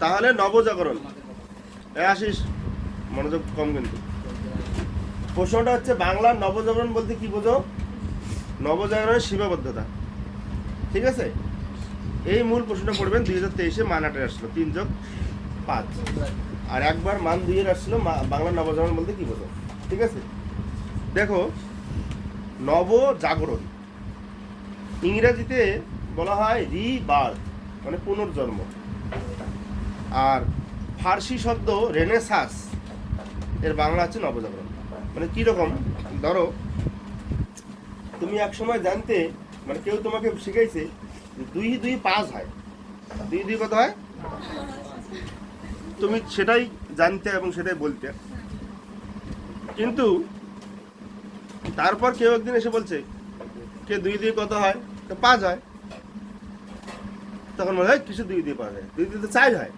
তাহলে নবজাগরণ। আসিস, মনোযোগ কম কিন্তু। প্রশ্নটা হচ্ছে, বাংলার নবজাগরণ বলতে কি বোঝো? নবজাগরণের সীমাবদ্ধতা। ঠিক আছে? এই মূল প্রশ্নটা পড়বেন, দুই হাজার তেইশে মানাটে আসলো, তিন যোগ পাঁচ। আর একবার মান দুইয়ের আসলো বাংলার নবজাগরণ বলতে কি বোঝো? ঠিক আছে? দেখো, নবজাগরণ। ইংরেজিতে বলা হয় রি বার্থ মানে পুনর্জন্ম। আর ফার্সি শব্দ রেনেসাস। এর বাংলা হচ্ছে নবজাগরণ। মানে কীরকম ধরো, তুমি এক সময় জানতে মানে কেউ তোমাকে শিখাইছে দুই দুই পাঁচ হয়। দুই দুই কত হয়? তুমি সেটাই জানতে এবং সেটাই বলতে। কিন্তু তারপর কেউ একদিন এসে বলছে কে দুই দিয়ে কত হয়? তো পাঁচ হয়। তখন বলে হয় কিছু দুই দিয়ে পাঁচ হয়? দুই দিয়ে তো চার হয়।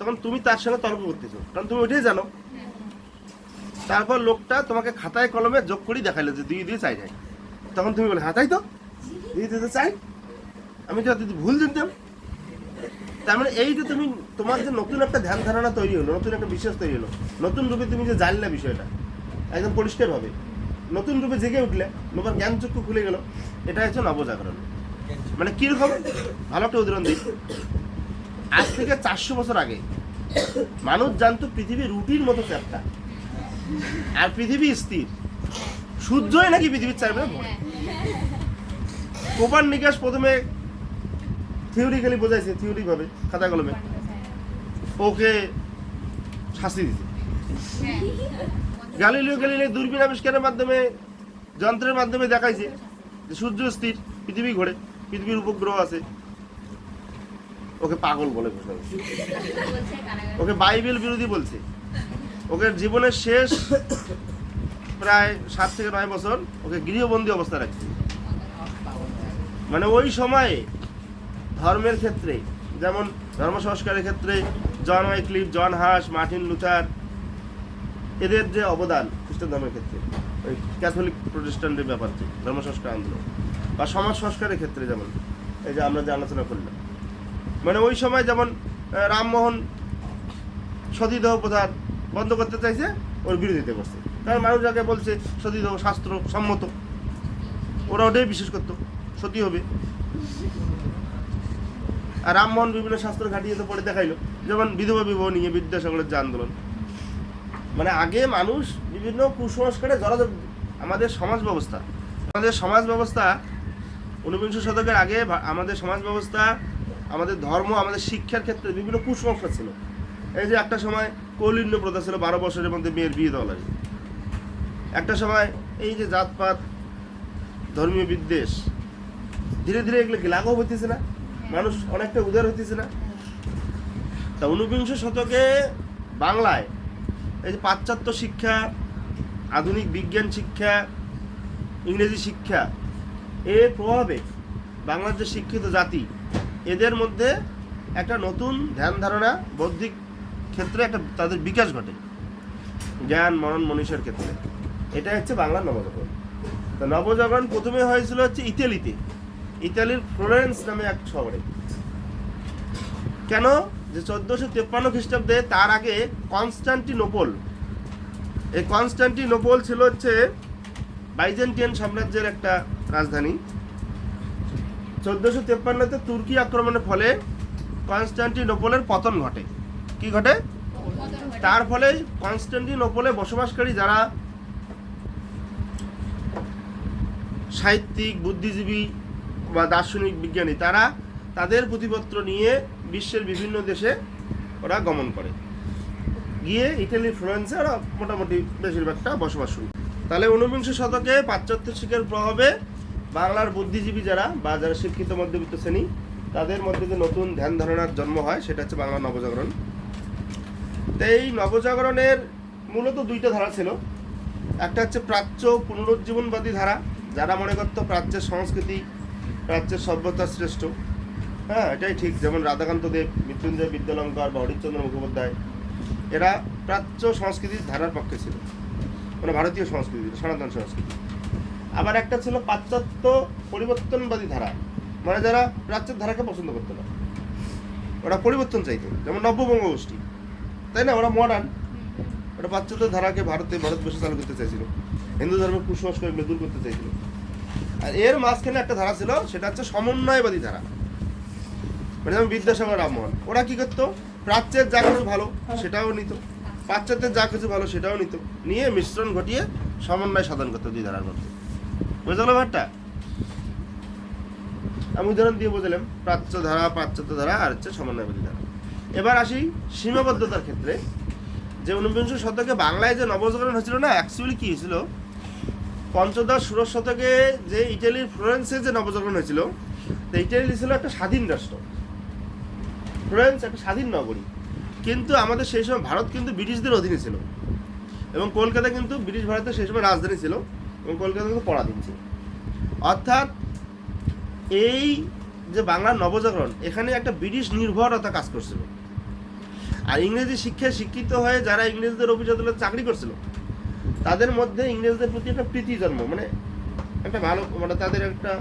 তখন তুমি তার সঙ্গে তর্ক করতেছো। কারণ তুমি ওইটাই জানো। তারপর লোকটা তোমাকে খাতায় কলমে যোগ করেই দেখাইলো যে দুই দিয়ে চাই যায় তখন তুমি বলে হাতাই তো। দুই দিয়ে তো চাই। আমি তো ভুল জানতাম। তার মানে এই যে তুমি, তোমার যে নতুন একটা ধ্যান ধারণা তৈরি হলো, নতুন একটা বিশ্বাস তৈরি হলো, নতুন রূপে তুমি যে জানলে বিষয়টা, একদম পরিষ্কার হবে নতুন রূপে জেগে উঠলে তোমার জ্ঞান চক্ষু খুলে গেল, এটা হচ্ছে নবজাগরণ। মানে কীরকম? ভালো একটা উদাহরণ দিই। আজ থেকে চারশো বছর আগে মানুষ জানতো পৃথিবী রুটির মতো চ্যাপ্টা আর পৃথিবী স্থির। সূর্যই নাকি পৃথিবীর চারপাশে ঘোরে কোপার নিকাশ প্রথমে থিওরি থিওরিক্যালি বোঝাইছে থিওরি ভাবে, খাতা কলমে। ওকে শাস্তি দিছে। গ্যালিলিও গ্যালিলে দূরবীন আবিষ্কারের মাধ্যমে, যন্ত্রের মাধ্যমে দেখাইছে যে সূর্য স্থির, পৃথিবী ঘোরে, পৃথিবীর উপগ্রহ আছে। ওকে পাগল বলে ঘোষণা করছে। ওকে বাইবেল বিরোধী বলছে ওকে জীবনের শেষ প্রায় সাত থেকে নয় বছর ওকে গৃহবন্দী অবস্থা রাখছে মানে ওই সময়ে ধর্মের ক্ষেত্রে, যেমন ধর্ম সংস্কারের ক্ষেত্রে, জন ওয়াইক্লিফ, জন হাস, মার্টিন লুথার, এদের যে অবদান খ্রিস্টান ধর্মের ক্ষেত্রে, ওই ক্যাথলিক প্রতিষ্ঠানের ব্যাপার ধর্ম সংস্কার আন্দোলন বা সমাজ সংস্কারের ক্ষেত্রে যেমন, এই যে আমরা যে আলোচনা করলাম মানে ওই সময় যেমন রামমোহন সতীদাহ প্রধান বন্ধ করতে চাইছে, ওর বিরোধিতা করছে। কারণ মানুষ যাকে বলছে সতীদাহ শাস্ত্র সম্মত, ওরা ওটাই বিশ্বাস করতো, সতী হবে। আর রামমোহন বিভিন্ন শাস্ত্র ঘাটিয়ে তো পড়ে দেখাইলো, যেমন বিধবা বিবাহ নিয়ে বিদ্যাসাগরের যে আন্দোলন। মানে আগে মানুষ বিভিন্ন কুসংস্কারে জড়াজড় আমাদের সমাজ ব্যবস্থা। আমাদের সমাজ ব্যবস্থা ঊনবিংশ শতকের আগে আমাদের সমাজ ব্যবস্থা আমাদের ধর্ম, আমাদের শিক্ষার ক্ষেত্রে বিভিন্ন কুসংস্কার ছিল। এই যে একটা সময় কৌলিন্য প্রথা ছিল, বারো বছরের মধ্যে মেয়ের বিয়ে দেওয়া লাগে। একটা সময় এই যে জাতপাত, ধর্মীয় বিদ্বেষ, ধীরে ধীরে এগুলো লাঘব হইতেছে না? মানুষ অনেকটা উদার হইতেছে না? তা ঊনবিংশ শতকে বাংলায় এই যে পাশ্চাত্য শিক্ষা, আধুনিক বিজ্ঞান শিক্ষা, ইংরেজি শিক্ষা, এর প্রভাবে বাংলার যে শিক্ষিত জাতি এদের মধ্যে একটা নতুন ধ্যান ধারণা, বৌদ্ধিক ক্ষেত্রে একটা তাদের বিকাশ ঘটে। জ্ঞান, মনন, মনীষের ক্ষেত্রে। এটা হচ্ছে বাংলার নবজাগরণ। তো নবজাগরণ প্রথমে হয়েছিল হচ্ছে ইতালিতে। ইতালির ফ্লোরেন্স নামে এক শহরে। কেন? যে চোদ্দশো তেপ্পান্ন খ্রিস্টাব্দে তার আগে কনস্টান্টিনোপল, এই কনস্টান্টিনোপল ছিল হচ্ছে বাইজেন্টিয়ান সাম্রাজ্যের একটা রাজধানী। চোদ্দশো তেপ্পান্নতে তুর্কি আক্রমণের ফলে কনস্টান্টিনোপলের পতন ঘটে। কি ঘটে? তার ফলে কনস্টান্টিনোপলে বসবাসকারী যারা সাহিত্যিক, বুদ্ধিজীবী বা দার্শনিক, বিজ্ঞানী, তারা তাদের পুঁথিপত্র নিয়ে বিশ্বের বিভিন্ন দেশে ওরা গমন করে। গিয়ে ইটালি, ফ্লোরেন্সে ওরা মোটামুটি বেশিরভাগটা বসবাস শুরু তাহলে ঊনবিংশ শতকে পাশ্চাত্য শিক্ষার প্রভাবে বাংলার বুদ্ধিজীবী যারা বা যারা শিক্ষিত, মধ্যবিত্ত শ্রেণি, তাদের মধ্যে যে নতুন ধ্যান ধারণার জন্ম হয়, সেটা হচ্ছে বাংলা নবজাগরণ। তো এই নবজাগরণের মূলত দুইটা ধারা ছিল। একটা হচ্ছে প্রাচ্য পুনরুজ্জীবনবাদী ধারা, যারা মনে করত প্রাচ্যের সংস্কৃতি, প্রাচ্যের সভ্যতা শ্রেষ্ঠ। হ্যাঁ এটাই ঠিক, যেমন রাধাকান্ত দেব, মৃত্যুঞ্জয় বিদ্যালঙ্কর বা হরিশ্চন্দ্র মুখোপাধ্যায়, এরা প্রাচ্য সংস্কৃতির ধারার পক্ষে ছিল। মানে ভারতীয় সংস্কৃতি, সনাতন সংস্কৃতি। আবার একটা ছিল পাশ্চাত্য পরিবর্তনবাদী ধারা। মানে যারা প্রাচ্যের ধারাকে পছন্দ করতো না। ওরা পরিবর্তন চাইতো, যেমন নব্যবঙ্গ গোষ্ঠী। তাই না? ওরা মডার্ন ওরা বাচ্চাদের ধারাকে ভারতে, ভারতবর্ষে চালু করতে চাইছিল। হিন্দু ধর্মের কুসংস্কার এগুলো দূর করতে চাইছিল। আর এর মাঝখানে একটা ধারা ছিল, সেটা হচ্ছে সমন্বয়বাদী ধারা। মানে যেমন বিদ্যাসাগর রামমোহন, ওরা কি করতো? প্রাচ্যের যা কিছু ভালো, সেটাও নিত। পাশ্চাত্যের যা কিছু ভালো, সেটাও নিত। নিয়ে মিশ্রণ ঘটিয়ে সমন্বয় সাধন করতো দুই ধারার মধ্যে। বুঝতে গেল আমি উদাহরণ দিয়ে বোঝালাম, প্রাচ্য ধারা, পাশ্চাত্য ধারা, আর হচ্ছে সমন্বয়বাদী ধারা। এবার আসি সীমাবদ্ধতার ক্ষেত্রে। যে ঊনবিংশ শতকে বাংলায় যে নবজাগরণ হয়েছিল না অ্যাকচুয়ালি কি হয়েছিল? পঞ্চদশ, ষোড়শ শতকে যে ইটালির ফ্লোরেন্সে যে নবজাগরণ হয়েছিল, তো ইটালি ছিল একটা স্বাধীন রাষ্ট্র। ফ্লোরেন্স একটা স্বাধীন নগরী। কিন্তু আমাদের সেই সময় ভারত কিন্তু ব্রিটিশদের অধীনে ছিল। এবং কলকাতা কিন্তু ব্রিটিশ ভারতের সেই সময় রাজধানী ছিল। এবং কলকাতা কিন্তু পরাধীন ছিল অর্থাৎ এই যে বাংলার নবজাগরণ, এখানে একটা ব্রিটিশ নির্ভরতা কাজ করছিল। আর ইংরেজি শিক্ষায় শিক্ষিত হয়ে যারা ইংরেজদের আদালতে চাকরি করছিল, তাদের মধ্যে ইংরেজদের প্রতি একটা প্রীতি জন্ম মানে একটা ভালো মানে তাদের একটা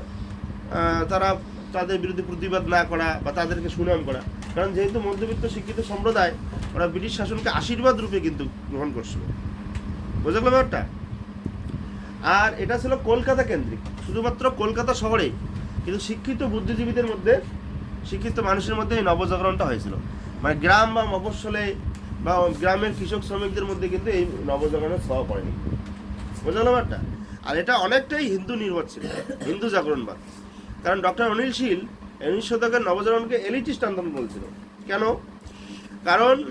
তারা তাদের বিরুদ্ধে প্রতিবাদ না করা বা তাদেরকে সুনাম করা। কারণ যেহেতু মধ্যবিত্ত শিক্ষিত সম্প্রদায়, ওরা ব্রিটিশ শাসনকে আশীর্বাদ রূপে কিন্তু গ্রহণ করছিল। বোঝা গেল ব্যাপারটা? আর এটা ছিল কলকাতা কেন্দ্রিক, শুধুমাত্র কলকাতা শহরে কিন্তু শিক্ষিত বুদ্ধিজীবীদের মধ্যে, শিক্ষিত মানুষের মধ্যে এই নবজাগরণটা হয়েছিল। মানে গ্রাম বা মফস্বলে বা গ্রামের কৃষক শ্রমিকদের মধ্যে কিন্তু এই নবজাগরণের ছোঁয়া পড়েনি। বোঝা গেল ব্যাপারটা? আর এটা অনেকটাই হিন্দু নির্ভর ছিল, হিন্দু জাগরণবাদ। কারণ ডক্টর অনিল শীল উনিশ শতকের নবজাগরণকে এলিটিস্ট আন্দোলন বলছিল। কেন? কারণ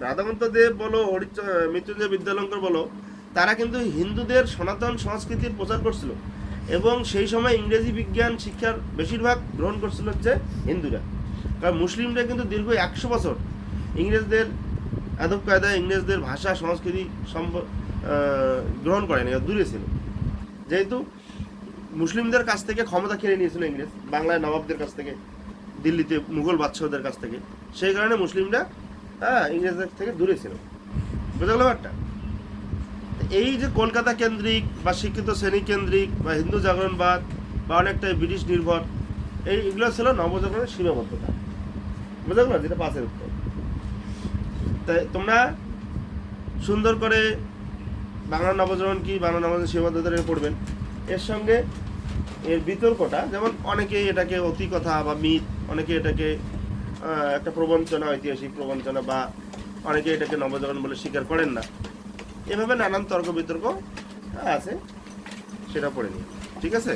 রাধাকান্ত দেব বলো হরিচ মৃত্যুঞ্জয় বিদ্যালঙ্কর বলো তারা কিন্তু হিন্দুদের সনাতন সংস্কৃতির প্রচার করছিল। এবং সেই সময় ইংরেজি বিজ্ঞান শিক্ষার বেশিরভাগ গ্রহণ করছিল হচ্ছে হিন্দুরা। কারণ মুসলিমরা কিন্তু দীর্ঘ একশো বছর ইংরেজদের, আদব কায়দা ইংরেজদের ভাষা, সংস্কৃতি গ্রহণ করেনি দূরে ছিল। যেহেতু মুসলিমদের কাছ থেকে ক্ষমতা কেড়ে নিয়েছিল ইংরেজ বাংলায় নবাবদের কাছ থেকে, দিল্লিতে মুঘল বাদশাহদের কাছ থেকে। সেই কারণে মুসলিমরা হ্যাঁ ইংরেজদের থেকে দূরে ছিল। বুঝা গেল ব্যাপারটা? এই যে কলকাতা কেন্দ্রিক বা শিক্ষিত শ্রেণি কেন্দ্রিক বা হিন্দু জাগরণবাদ বা অনেকটাই ব্রিটিশ নির্ভর, এই এগুলো ছিল নবজাগরণের সীমাবদ্ধতা। বুঝা গেল যেটা পাশের উত্তর। তাই তোমরা সুন্দর করে বাংলা নবজাগরণ কি, বাংলা নবজাগরণ সীমাবদ্ধতা পড়বেন। এর সঙ্গে এর বিতর্কটা, যেমন অনেকে এটাকে অতি কথা বা মিথ, অনেকে এটাকে একটা প্রবঞ্চনা, ঐতিহাসিক প্রবঞ্চনা বা অনেকে এটাকে নবজাগরণ বলে স্বীকার করেন না। এভাবে নানান তর্ক বিতর্ক আছে সেটা পড়ে নিই ঠিক আছে?